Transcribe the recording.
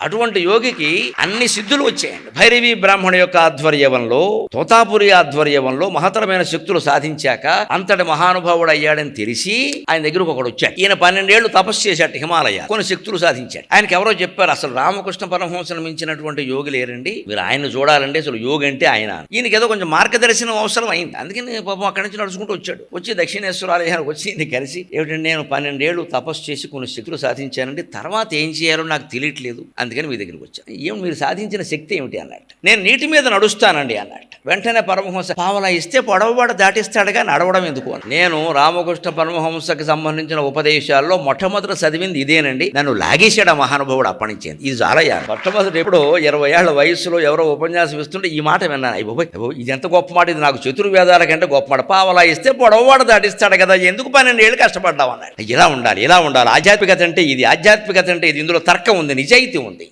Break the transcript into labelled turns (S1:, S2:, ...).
S1: అటువంటి యోగికి అన్ని సిద్ధులు వచ్చాయండి. భైరవి బ్రాహ్మణ యొక్క ఆధ్వర్యంలో తోతాపురి ఆధ్వర్యంలో మహతరమైన శక్తులు సాధించాక అంతటి మహానుభావుడు అయ్యాడని తెలిసి ఆయన దగ్గరకు ఒకడు వచ్చాడు. ఈయన పన్నెండేళ్ళు తపస్సు చేశాడు హిమాలయ. కొన్ని శక్తులు సాధించాడు. ఆయనకి ఎవరో చెప్పారు అసలు రామకృష్ణ పరమహంసను మించినటువంటి యోగి లేరండి. మీరు ఆయన చూడాలండి అసలు యోగి అంటే ఆయన ఈయనకి ఏదో కొంచెం మార్గదర్శనం అవసరం అయింది. అందుకని పాపం అక్కడి నుంచి నడుచుకుంటూ వచ్చాడు. వచ్చి దక్షిణేశ్వర ఆలయానికి వచ్చి ఈయన కలిసి ఏమిటంటే నేను పన్నెండేళ్ళు తపస్సు చేసి కొన్ని శక్తులు సాధించానండి. తర్వాత ఏం చేయాలో నాకు తెలియట్లేదు అందుకని మీ దగ్గరికి వచ్చాను ఏం మీరు సాధించిన శక్తి ఏమిటి అన్నట్టు నేను నీటి మీద నడుస్తానండి అన్నట్టు వెంటనే పరమహంస పావలా ఇస్తే పొడవబాటు దాటిస్తాడుగా నడవడం ఎందుకు నేను రామకృష్ణ పరమహంసకి సంబంధించిన ఉపదేశాల్లో మొట్టమొదటి చదివింది ఇదేనండి. నన్ను లాగేశాడు ఆ మహానుభావుడు అప్పనించింది ఇది చాలయ్యా మొట్టమొదటి ఎప్పుడు ఇరవై ఏళ్ళ వయసులో ఎవరో ఉపన్యాసం ఇస్తుంటే ఈ మాట విన్నాను. అయ్యో, ఇది ఎంత గొప్ప మాట ఇది. నాకు చతుర్వేదాల కంటే గొప్ప మాట. పావలా ఇస్తే పొడవవాడు దాటిస్తాడు కదా ఎందుకు పన్నెండు ఏళ్ళు కష్టపడ్డావు అన్నాడు. ఇలా ఉండాలి ఇలా ఉండాలి. ఆధ్యాత్మికత అంటే ఇది ఆధ్యాత్మికత అంటే ఇది. ఇందులో తర్కం ఉంది నిజాయితీ ఉంది.